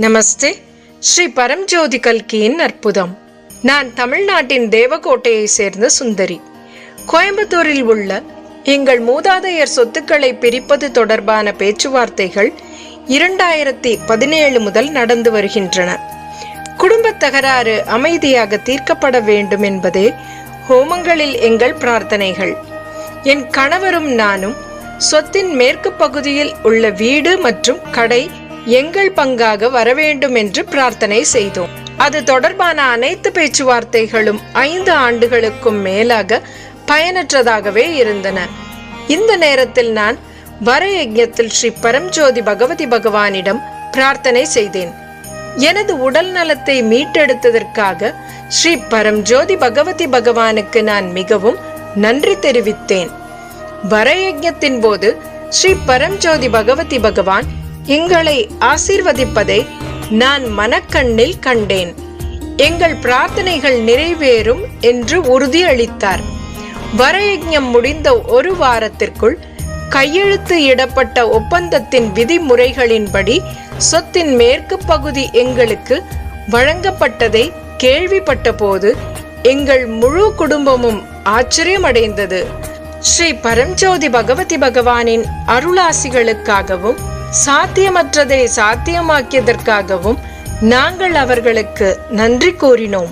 நமஸ்தே. ஸ்ரீ பரம்ஜோதி கல்கியின் அற்புதம். நான் தமிழ்நாட்டின் தேவகோட்டையை சேர்ந்த சுந்தரி. கோயம்புத்தூரில் உள்ள எங்கள் மூதாதையர் சொத்துக்களை பிரிப்பது தொடர்பான பேச்சுவார்த்தைகள் இரண்டாயிரத்தி பதினேழு முதல் நடந்து வருகின்றன. குடும்பத் தகராறு அமைதியாக தீர்க்கப்பட வேண்டும் என்பதே ஹோமங்களில் எங்கள் பிரார்த்தனைகள். என் கணவரும் நானும் சொத்தின் மேற்கு பகுதியில் உள்ள வீடு மற்றும் கடை எங்கள் பங்காக வரவேண்டும் என்று பிரார்த்தனை செய்தோம். அது தொடர்பான அனைத்து பேச்சுவார்த்தைகளும் ஐந்து ஆண்டுகளுக்கும் மேலாக பயனற்றதாகவே இருந்தன. இந்த நேரத்தில் நான் வர யஜ்ஞத்தில் ஸ்ரீ பரம்ஜோதி பகவதி பகவானிடம் பிரார்த்தனை செய்தேன். எனது உடல் நலத்தை மீட்டெடுத்ததற்காக ஸ்ரீ பரம்ஜோதி பகவதி பகவானுக்கு நான் மிகவும் நன்றி தெரிவித்தேன். வரயஜத்தின் போது ஸ்ரீ பரம்ஜோதி பகவதி பகவான் எங்களை ஆசீர்வதிப்பதை நான் மனக்கண்ணில் கண்டேன். எங்கள் பிரார்த்தனைகள் நிறைவேறும் என்று உறுதியளித்தார். வரயஜம் முடிந்த ஒரு வாரத்திற்குள் கையெழுத்து இடப்பட்ட ஒப்பந்தத்தின் விதிமுறைகளின்படி சொத்தின் மேற்கு பகுதி எங்களுக்கு வழங்கப்பட்டதை கேள்விப்பட்ட போது எங்கள் முழு குடும்பமும் ஆச்சரியமடைந்தது. ஸ்ரீ பரம்ஜோதி பகவதி பகவானின் அருளாசிகளுக்காகவும் சாத்தியமற்றதை சாத்தியமாக்கியதற்காகவும் நாங்கள் அவர்களுக்கு நன்றி கூறினோம்.